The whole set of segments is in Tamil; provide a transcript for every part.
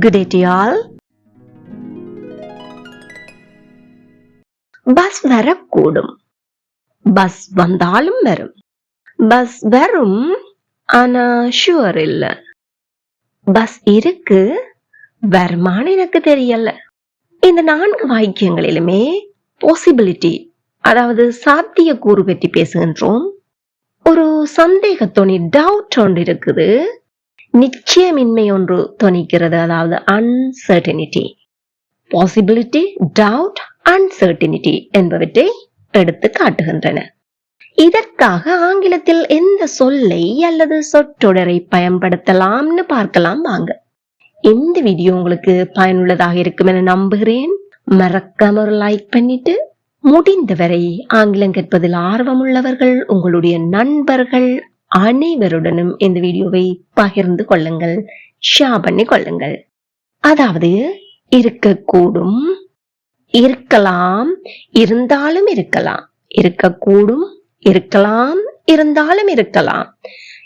குட் day to பஸ் வரக்கூடும். பஸ் வந்தாலும் வரும். பஸ் வரும் ஆனா ஷுவர் இல்ல. பஸ் இருக்கு வருமானு எனக்கு தெரியல. இந்த நான்கு வாக்கியங்களிலுமே பாசிபிலிட்டி அதாவது சாத்திய கூறு பற்றி பேசுகின்றோம். ஒரு சந்தேகத்தோணி டவுட் ஒன்று இருக்குது. நிச்சயமின்மை ஒன்று துணிக்கிறது அதாவது அன்சர்டினிட்டி பாசிபிலிட்டி டவுட் அன்சர்டினிட்டி என்பவற்றை எடுத்து காட்டுகின்றன. இதற்காக ஆங்கிலத்தில் எந்த சொல்லை அல்லது சொற்றொடரை பயன்படுத்தலாம்னு பார்க்கலாம் வாங்க. இந்த வீடியோ உங்களுக்கு பயனுள்ளதாக இருக்கும் என நம்புகிறேன். மறக்காம ஒரு லைக் பண்ணிட்டு முடிந்தவரை ஆங்கிலம் கற்பதில் ஆர்வமுள்ளவர்கள் உங்களுடைய நண்பர்கள் அனைவருடனும் இந்த வீடியோவை பகிர்ந்து கொள்ளுங்கள் ஷேர் பண்ணி கொள்ளுங்கள். அதாவது இருக்கக்கூடும் இருக்கலாம் இருந்தாலும் இருக்கலாம். இருக்கக்கூடும் இருக்கலாம் இருந்தாலும் இருக்கலாம்.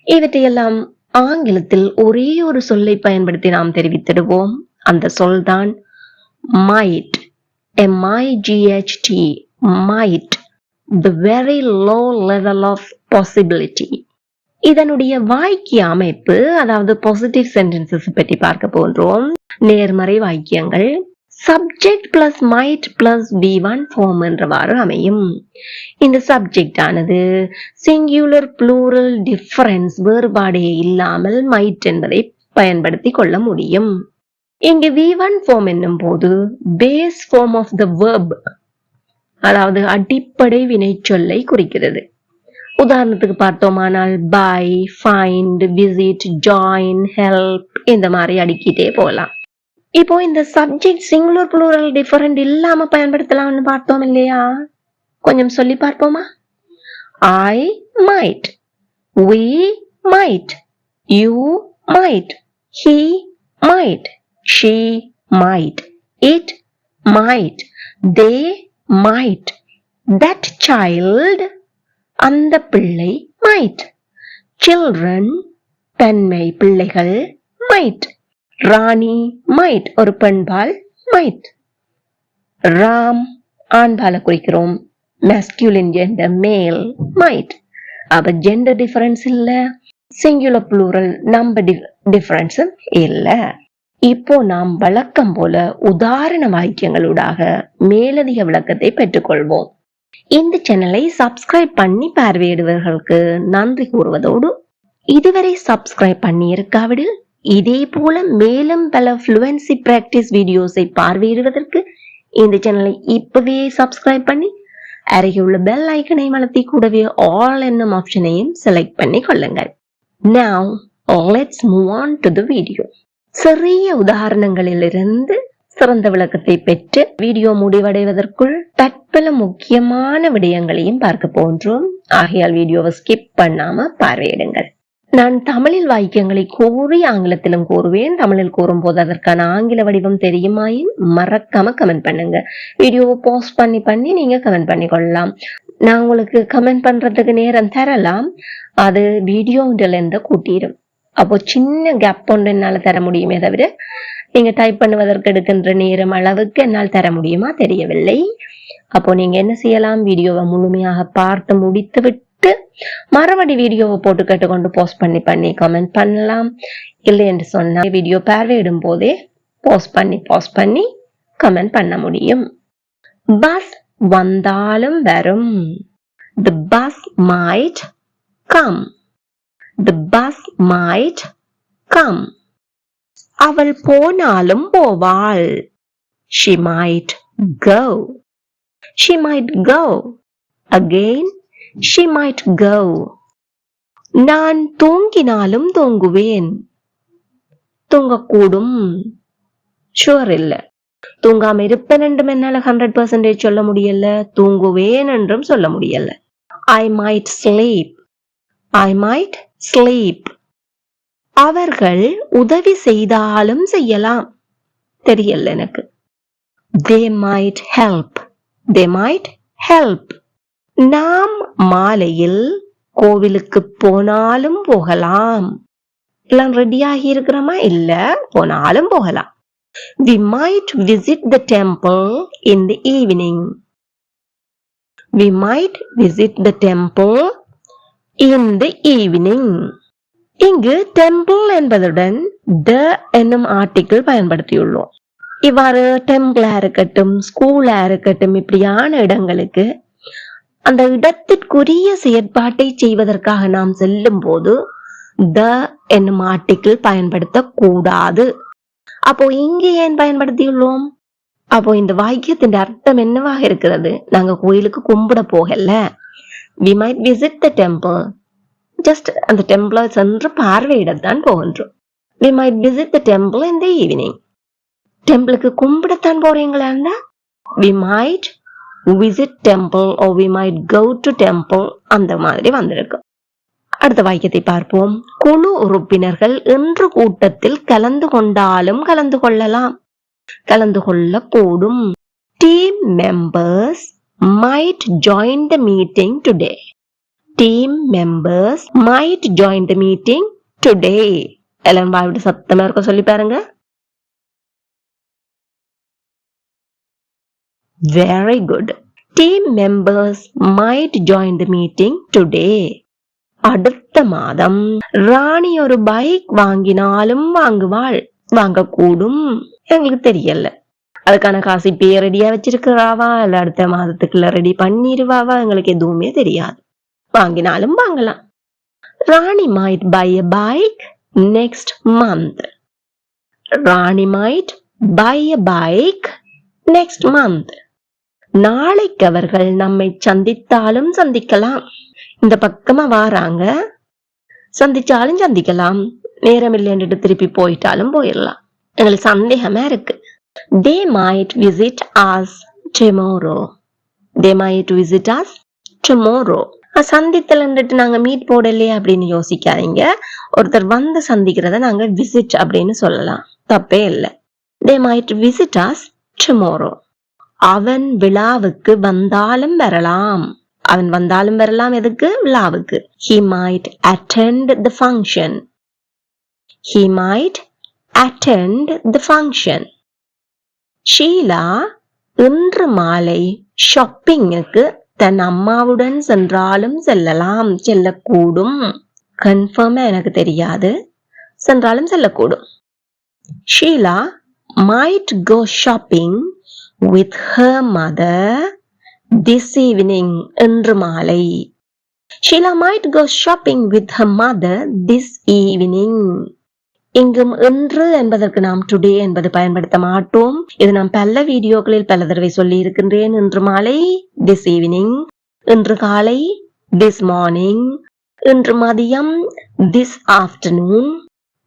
இவற்றையெல்லாம் ஆங்கிலத்தில் ஒரே ஒரு சொல்லை பயன்படுத்தி நாம் தெரிவித்திடுவோம். அந்த சொல்தான் might M I G H T might the very low level of possibility இதனுடைய வாக்கிய அமைப்பு அதாவது பாசிட்டிவ் சென்டென்சஸ் பற்றி பார்க்க போன்றோம் நேர்மறை வாக்கியங்கள் subject plus might plus V one form என்றவாறு அமையும். இந்த சப்ஜெக்ட் ஆனது சிங்குலர் ப்ளூரல் டிஃபரன்ஸ் வேறுபாடே இல்லாமல் மைட் என்பதை பயன்படுத்தி கொள்ள முடியும். இங்கு வி ஒன் ஃபார்ம் என்னும் போது base form of the verb அதாவது அடிப்படை வினைச்சொல்லை குறிக்கிறது. உதாரணத்துக்கு பார்த்தோமானால் buy find visit join help இந்த மாதிரி அடுக்கிட்டே போகலாம். இப்போ இந்த சப்ஜெக்ட் சிங்குலர் ப்ளூரல் டிஃபரெண்ட் இல்லாம பயன்படுத்தலாம்னு பார்த்தோம் இல்லையா? கொஞ்சம் சொல்லி பார்ப்போமா? I might we might you might he might she might it might they might that child அந்த பிள்ளை மைட் சில்ட்ரன் பெண்மை பிள்ளைகள் மைட் ராணி மைட் ஒரு பெண்பால் மைட் ராம் ஆண்பால குறிக்கிறோம். மேஸ்குலின் ஜெண்டர் மேல் மைட் அப்ப ஜெண்டர் டிஃபரன்ஸ் இல்ல. சிங்குலர் ப்ளூரல் நம்பர் டிஃபரன்ஸும் இல்ல. இப்போ நாம் வழக்கம் போல உதாரண வாக்கியங்களூடாக மேலதிக விளக்கத்தை பெற்றுக்கொள்வோம். இந்த சேனலை சப்ஸ்கிரைப் பண்ணி பார்வையிடுவர்களுக்கு நன்றி கூறுவதோடு இதுவரை சப்ஸ்கிரைப் பண்ணி இருக்காவிடில் இதே போல மேலும் பல ஃப்ளூவன்சி பிராக்டிஸ் வீடியோஸை பார்வையிடுவதற்கு இந்த சேனலை இப்பவே சப்ஸ்கிரைப் பண்ணி அருகே உள்ள பெல் ஐக்கனை வளர்த்தி கூடவே ஆல் என்னும் ஆப்ஷனையும் செலக்ட் பண்ணி கொள்ளுங்கள். Now let's move on to the video சிறிய உதாரணங்களிலிருந்து சிறந்த விளக்கத்தை பெற்று வீடியோ முடிவடைவதற்குள் தற்பல முக்கியமான விடயங்களையும் பார்க்க போன்றோம் ஆகையால் வீடியோவை ஸ்கிப் பண்ணாம பார்வையிடுங்கள். நான் தமிழில் வாக்கியங்களை கூறி ஆங்கிலத்திலும் கூறுவேன். தமிழில் கூறும்போது அதற்கான ஆங்கில வடிவம் தெரியுமாயின் மறக்காம கமெண்ட் பண்ணுங்க. வீடியோவை போஸ்ட் பண்ணி பண்ணி நீங்க கமெண்ட் பண்ணி கொள்ளலாம். நான் உங்களுக்கு கமெண்ட் பண்றதுக்கு நேரம் தரலாம். அது வீடியோல இருந்து கூட்டிடும் அப்போ சின்ன கேப் ஒன்று என்னால் தர முடியுமே தவிர நீங்க டைப் பண்ணுவதற்கு எடுக்கின்ற நேரம் அளவுக்கு என்னால் தர முடியுமா? தெரியவில்லை. அப்போ நீங்க என்ன செய்யலாம்? வீடியோவை முழுமையாக பார்த்து முடித்து விட்டு மறுபடி வீடியோவை போட்டு கேட்டுக்கொண்டு போஸ்ட் பண்ணி பண்ணி கமெண்ட் பண்ணலாம். இல்லை என்று சொன்னால் வீடியோ பார்வையிடும் போதே போஸ்ட் பண்ணி போஸ்ட் பண்ணி கமெண்ட் பண்ண முடியும். பஸ் வந்தாலும் வரும். The bus might come the bus might come அவள் போனாலும் போவாள். She might go. She might go. Again she might go. நான் தூங்கினாலும் தூங்குவேன். தூங்கக்கூடும். ஷுவர் இல்ல. தூங்காம இருப்பேன் என்றும் என்னால ஹண்ட்ரட் பர்சன்டேஜ் சொல்ல முடியல. தூங்குவேன் என்றும் சொல்ல முடியல. I might sleep I might sleep அவர்கள் உதவி செய்தாலும் செய்யலாம். தெரியல எனக்கு. They might help they might help நாம் மாலையில் கோவிலுக்கு போனாலும் போகலாம். எல்லாம் ரெடி ஆகி இருக்கிறோமா? இல்ல போனாலும் போகலாம். We might visit the temple in the evening we might visit the temple in the evening இங்கு டெம்பிள் என்பதுடன் த என்னும் ஆர்டிக்கிள் பயன்படுத்தியுள்ளோம். இவ்வாறு டெம்பிளா இருக்கட்டும் ஸ்கூலா இருக்கட்டும் இப்படியான இடங்களுக்கு அந்த இடத்திற்குரிய செயற்பாட்டை செய்வதற்காக நாம் செல்லும் போது த என்னும் ஆர்டிக்கிள் பயன்படுத்தக்கூடாது. அப்போ இங்கே ஏன் பயன்படுத்தியுள்ளோம்? அப்போ இந்த வாக்கியத்தின் அர்த்தம் என்னவாக இருக்கிறது? நாங்க கோயிலுக்கு கும்பிட போகல. We might visit the temple just அந்த டெம்பிளை சென்று பார்வையிடத்தான் போகின்றோம் we might visit the temple in the evening டெம்பிளுக்கு கும்பிடத்தான் போறீங்களா இருந்தா we might visit temple or we might go to temple அந்த மாதிரி வந்திருக்கும். அடுத்த வாக்கியத்தை பார்ப்போம். குழு உறுப்பினர்கள் இன்று கூட்டத்தில் கலந்து கொண்டாலும் கலந்து கொள்ளலாம். கலந்து கொள்ளக்கூடும். Team members might join the meeting today team members might join the meeting today. எல்லாம் வாய்விட்டு சத்தமா இருக்க சொல்லி பாருங்க. Very good team members might join the meeting today அடுத்த மாதம் ராணி ஒரு பைக் வாங்கினாலும் வாங்குவாள் வாங்கக்கூடும். எங்களுக்கு தெரியல. அதுக்கான காசு இப்பயே ரெடியா வச்சிருக்கிறாவா இல்ல அடுத்த மாதத்துக்குள்ள ரெடி பண்ணிடுவாவா எங்களுக்கு எதுவுமே தெரியாது. வாங்கினாலும் வாங்கலாம். Rani might buy a bike next month Rani might buy a bike next month நாளைக்கு அவர்கள் நம்மை சந்தித்தாலும் சந்திக்கலாம். இந்த பக்கமா வாராங்க. சந்திச்சாலும் சந்திக்கலாம். நேரம் இல்லைன்னுட்டு திருப்பி போயிட்டாலும் போயிடலாம். எங்களுக்கு சந்தேகமா இருக்கு. They might visit us tomorrow they might visit us tomorrow சந்தித்தலன்ட்டு நாங்க மீட் போடலையே அப்படின்னு யோசிக்காதீங்க. ஒருத்தர் வந்து சந்திக்கிறத நாங்க விசிட் அப்படின்னு சொல்லலாம். தப்பே இல்லை. They might visit us tomorrow அவன் விழாவுக்கு வந்தாலும் வரலாம். அவன் வந்தாலும் வரலாம் எதுக்கு? விழாவுக்கு. He might attend the function he might attend the function Sheela இன்று மாலை ஷாப்பிங்குக்கு தன் அம்மாவுடன் சென்றாலும் செல்லலாம் செல்லக்கூடும். கன்ஃபார்மா எனக்கு தெரியாது. சென்றாலும் செல்லக்கூடும். Sheela might go shopping with her mother this evening இன்று மாலை. Sheela might go shopping with her mother this evening இங்கும் இன்று என்பதற்கு நாம் டுடே என்பது பயன்படுத்த மாட்டோம். இது நாம் பல வீடியோக்களில் பல தடவை சொல்லி இருக்கின்றேன் இன்று மாலை. திஸ் ஈவினிங் இன்று காலை திஸ் மார்னிங் இன்று மதியம் திஸ் ஆஃப்டர்நூன்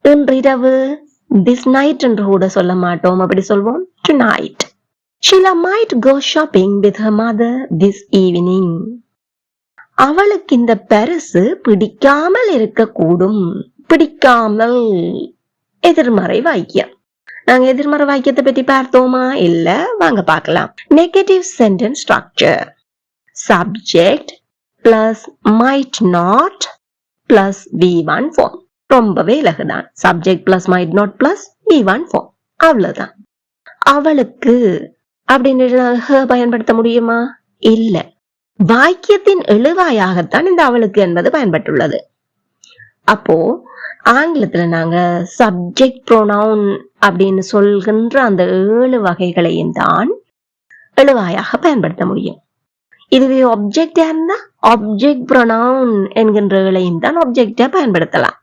இன்று இரவு திஸ் நைட் என்று கூட சொல்ல மாட்டோம். அப்படி சொல்வோம் tonight Sheela might go shopping with her mother this evening அவளுக்கு இந்த பரிசு பிடிக்காமல் இருக்கக்கூடும். பிடிக்காமல் எதிர்மறை வாக்கியம் நாங்க எதிர்மறை வாக்கியத்தை பற்றி பார்த்தோமா? இல்ல வாங்க பார்க்கலாம். Negative sentence structure subject plus might not plus V one form ரொம்பவே இலகுதான். Subject plus might not plus V one form அவ்வளவுதான். அவளுக்கு அப்படின்னு பயன்படுத்த முடியுமா? இல்ல. வாக்கியத்தின் எழுவாயாகத்தான் இந்த அவளுக்கு என்பது பயன்பட்டுள்ளது. அப்போ ஆங்கிலத்துல நாங்க சப்ஜெக்ட் ப்ரோனவுன் அப்படின்னு சொல்கின்ற அந்த ஏழு வகைகளையும் தான் எழுவாயாக பயன்படுத்த முடியும். இதுவே ஆப்ஜெக்டா இருந்தா ஆப்ஜெக்ட் ப்ரொனவுன் என்கின்றகளையும் தான் ஆப்ஜெக்டா பயன்படுத்தலாம்.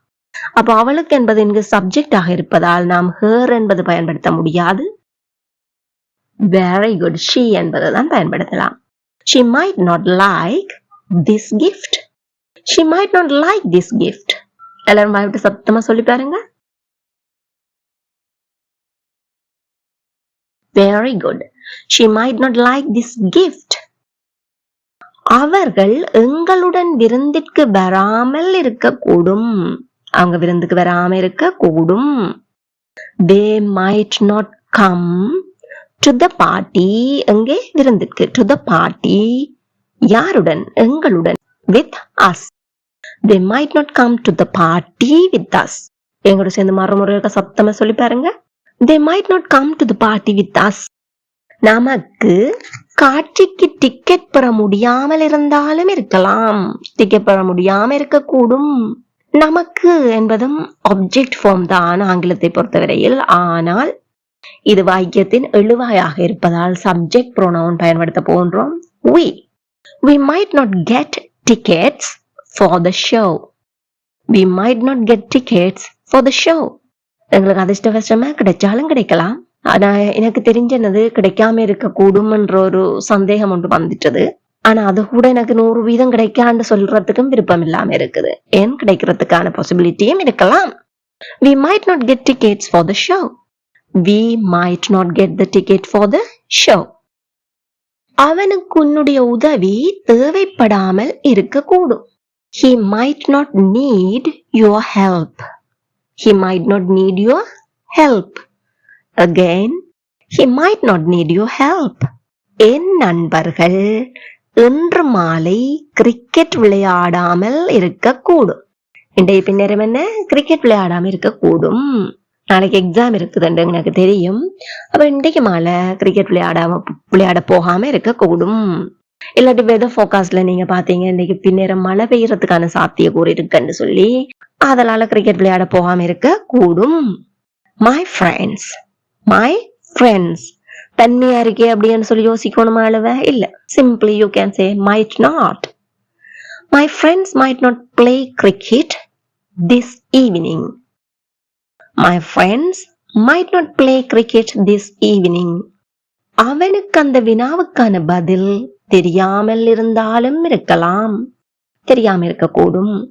அப்போ அவளுக்கு என்பது இங்கு சப்ஜெக்டாக இருப்பதால் நாம் ஹேர் என்பது பயன்படுத்த முடியாது. வெரி குட் ஷீ என்பதை தான் பயன்படுத்தலாம். She might not like this gift she might not like this gift எல்லாரும் வாய்விட்டு சத்தமா சொல்லி பாருங்க. Very good she might not like this gift அவர்கள் எங்களுடன் விருந்திற்கு வராமல் இருக்கக்கூடும். அவங்க விருந்துக்கு வராம இருக்க கூடும் they might not come to the party எங்கே? விருந்திற்கு. டு த பார்ட்டி யாருடன்? எங்களுடன். With us they might not come to the party with us எங்களோட சேர்ந்து மறுமுறை இருக்க சத்தமா சொல்லி பாருங்க. They might not come to the party with us நமக்கு காட்சிக்கு டிக்கெட் பெற முடியாமல் இருந்தாலும் இருக்கலாம். டிக்கெட் பெற முடியாம இருக்கக்கூடும். நமக்கு என்பதும் ஆப்ஜெக்ட் ஃபார்ம் தான் ஆங்கிலத்தை பொறுத்தவரையில். ஆனால் இது வாக்கியத்தின் எழுவாயாக இருப்பதால் சப்ஜெக்ட் ப்ரோனவுன் பயன்படுத்த போன்றோம் we we might not get tickets for the show. We might not get tickets for the show. எங்களுக்கு அதிர்ஷ்டவசமா கிடைச்சாலும் கிடைக்கலாம். ஆனா எனக்கு தெரிஞ்சனது கிடைக்காம இருக்க கூடும்ன்ற ஒரு சந்தேகம் ஒன்று வந்துட்டது. ஆனா அது கூட எனக்கு நூறு வீதம் கிடைக்கான்னு சொல்றதுக்கும் விருப்பம் இல்லாம இருக்குது. ஏன் கிடைக்கிறதுக்கான பாசிபிலிட்டியும் இருக்கலாம். We might not get tickets for the show we might not get the ticket for the show அவனுக்கு உன்னுடைய உதவி தேவைப்படாமல் இருக்கக்கூடும். He might not need your help. He might not need your help. Again he might not need your help. என் நண்பர்கள் இன்று மாலை கிரிக்கெட் விளையாடாமல் இருக்கக்கூடும். இன்றைய பின்னரும் என்ன? கிரிக்கெட் விளையாடாமல் இருக்கக்கூடும். நாளைக்கு எக்ஸாம் இருக்குதுன்னு எனக்கு தெரியும். அப்ப இன்றைக்கு மாலை கிரிக்கெட் விளையாடாம விளையாட போகாமல் இருக்கக்கூடும். இல்லாட்டி வெதர் ஃபோகாஸ்ட்ல நீங்க பாத்தீங்க இன்னைக்கு பின்னேரம் மழை பெய்யறதுக்கான சாத்தியக்கூறு இருக்குன்னு சொல்லி அதனால கிரிக்கெட் விளையாட போகாம இருக்க கூடும். மை ஃப்ரெண்ட்ஸ் மை ஃப்ரெண்ட்ஸ் தன்மையா இருக்கே அப்படின்னு சொல்லி யோசிக்கணுமா அளவ இல்ல. Simply you can say might not my friends might not play cricket this evening my friends might not play cricket this evening அவனுக்கு அந்த வினாவுக்கான பதில் தெரியாமல் இருந்தாலும் இருக்கலாம். தெரியாம இருக்கக்கூடும்.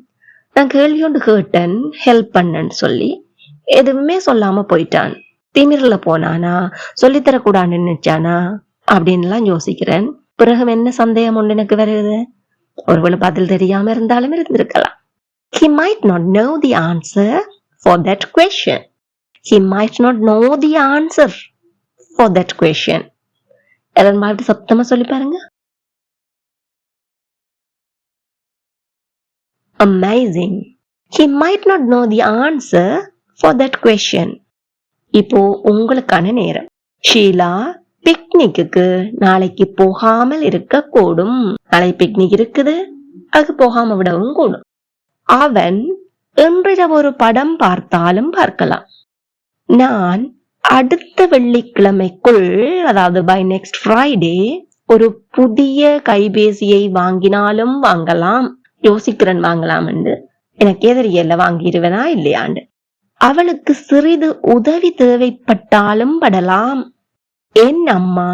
நான் கேள்வி ஒன்று கேட்டேன் ஹெல்ப் பண்ணன்னு சொல்லி. எதுவுமே சொல்லாம போயிட்டான். திமிரில் போனானா சொல்லித்தரக்கூடாதுன்னு நினைச்சானா அப்படின்லாம் யோசிக்கிறேன். பிறகு என்ன சந்தேகம் ஒன்று எனக்கு வருது? ஒருவேளை பதில் தெரியாம இருந்தாலும் இருந்திருக்கலாம். He might not know the answer for that question. He might not know the answer for that question. எல்லாரும் மறுபடியும் சத்தமா சொல்லி பாருங்க. Amazing he might not know the answer for that question இப்போ உங்களுக்கான நேரம். ஷீலா பிக்னிக்கு நாளைக்கு போகாமல் இருக்க கூடும் நாளை பிக்னிக் இருக்குது. அது போகாம விடவும் கூடும். அவன் இன்றிரவு ஒரு படம் பார்த்தாலும் பார்க்கலாம். நான் அடுத்த வெள்ளிக்கிழமைக்குள் அதாவது பை நெக்ஸ்ட் ஃப்ரைடே ஒரு புதிய கைபேசியை வாங்கினாலும் வாங்கலாம். யோசிக்கிறன் வாங்கலாம் எனக்கு எதிரியல்ல வாங்கிடுவேனா இல்லையாண்டு. அவளுக்கு சிறிது உதவி தேவைப்பட்டாலும் படலாம். என் அம்மா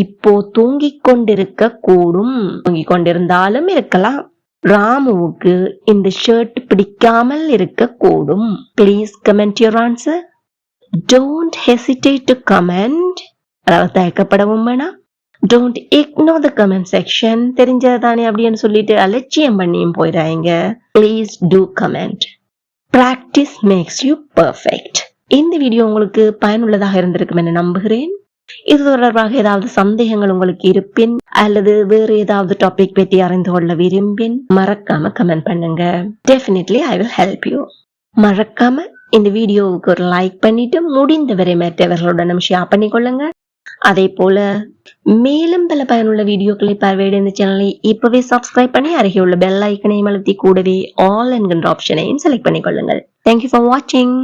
இப்போ தூங்கிக் கொண்டிருக்க கூடும். தூங்கிக் கொண்டிருந்தாலும் இருக்கலாம். ராமுவுக்கு இந்த ஷர்ட் பிடிக்காமல் இருக்க கூடும். Please comment your answer don't hesitate to comment அதாவது தயக்கப்படவும் வேணாம். Don't ignore the comment section தெரிஞ்சது தானே அப்படின்னு சொல்லிட்டு அலட்சியம் பண்ணியும் போயிடாங்க please do comment practice makes you perfect இந்த வீடியோ உங்களுக்கு பயனுள்ளதாக இருந்திருக்கும் என நம்புகிறேன். இது தொடர்பாக ஏதாவது சந்தேகங்கள் உங்களுக்கு இருப்பின் அல்லது வேறு ஏதாவது டாபிக் பற்றி அறிந்து கொள்ள விரும்பின் மறக்காம கமெண்ட் பண்ணுங்க. Definitely I will help you மறக்காம இந்த வீடியோவுக்கு ஒரு லைக் பண்ணிட்டு முடிந்தவரை மற்றவர்களுடன் ஷேர் பண்ணிக்கொள்ளுங்க. அதே போல மேலும் பல பயனுள்ள வீடியோக்களை பார்வையிட இந்த சேனலை இப்பவே சப்ஸ்கிரைப் பண்ணி அருகே உள்ள பெல் ஐக்கனையும் அழுத்தி கூடவே ஆல் என்கின்ற ஆப்ஷனையும் செலக்ட் பண்ணிக்கொள்ளுங்கள். தேங்க்யூ ஃபார் வாட்சிங்